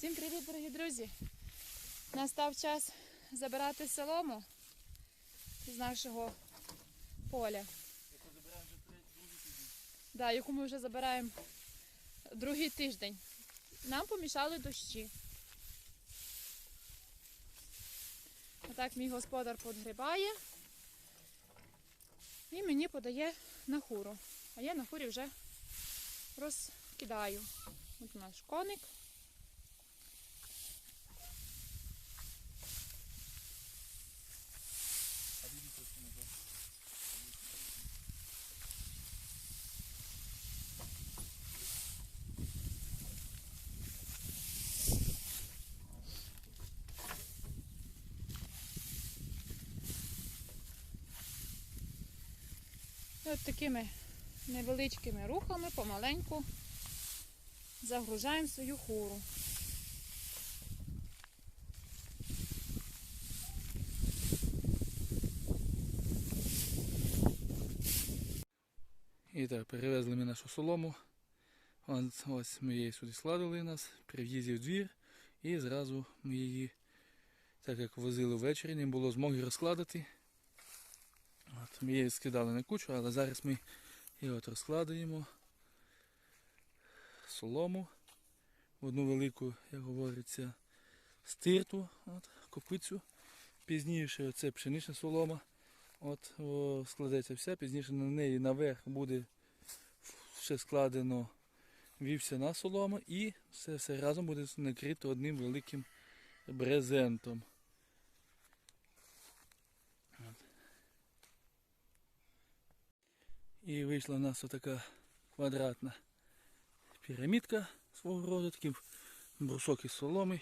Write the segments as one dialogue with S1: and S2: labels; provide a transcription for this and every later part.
S1: Всім привіт, дорогі друзі! Настав час забирати солому з нашого поля. Да, яку ми вже забираємо другий тиждень. Нам помішали дощі. Отак мій господар подгрібає і мені подає на хуру. А я на хурі вже розкидаю. От наш коник. І от такими невеличкими рухами помаленьку загружаємо свою хуру.
S2: І так, перевезли ми нашу солому. Ось, ось ми її сюди складили нас при в'їзді в двір. І зразу ми її, так як возили ввечері, не було змоги розкладати. От, ми її скидали на кучу, але зараз ми її от розкладаємо солому в одну велику, як говориться, стирту, от, копицю. Пізніше це пшенична солома. От о, складеться вся, пізніше на неї наверх буде ще складено вівсяна солома і все, все разом буде накрито одним великим брезентом. І вийшла в нас отака квадратна пірамідка свого роду, такий брусок із соломи.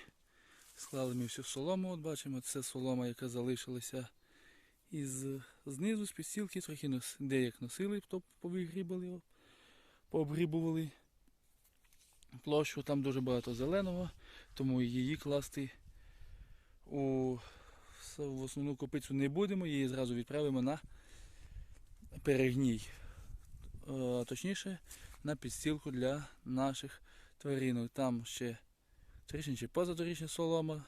S2: Склали ми всю солому, от бачимо, це солома, яка залишилася із знизу з підстілки трохи нос, деяк носили, то повигрібали, пообгрібували площу, там дуже багато зеленого, тому її класти у в основну копицю не будемо, її зразу відправимо на перегній. Е, Точніше, на підстілку для наших тваринок. Там ще торічна чи позаторічна солома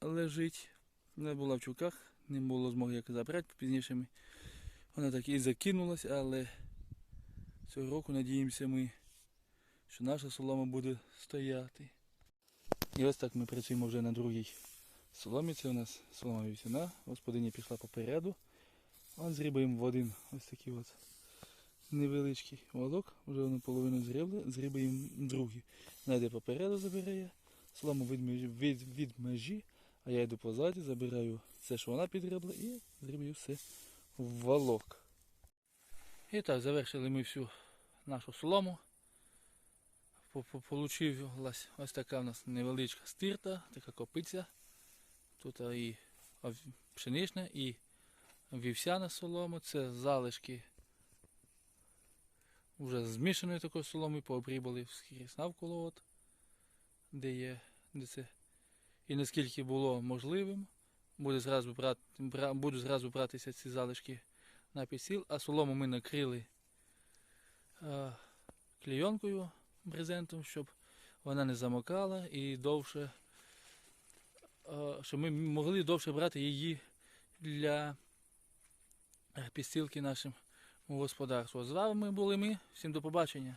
S2: лежить. Не була в чулках, не було змоги як забрати пізніше. Вона так і закинулась, але цього року надіємося ми, що наша солома буде стояти. І ось так ми працюємо вже на другій соломі. Це у нас солома вівсяна. Господиня пішла попереду. От зрібаємо в один ось такий от невеличкий волок. Вже воно половину зрібли, зрібаємо другий. Найде попереду забирає. Солому від від, від межі. А я йду позаді, забираю все, що вона підгребла, і зроблю все в волок. І так, завершили ми всю нашу солому. По- по- Получилась ось така в нас невеличка стирта, така копиця. Тут і пшенична, і вівсяна солома. Це залишки вже змішаної такої соломи, пообрібали скрізь навколо, от, де є, де це. І наскільки було можливим, буде зразу брати, бра, будуть зразу братися ці залишки на підсіл, а солому ми накрили е, клейонкою брезентом, щоб вона не замокала і довше, е, щоб ми могли довше брати її для е, підстілки нашим господарству. З вами були ми. Всім до побачення.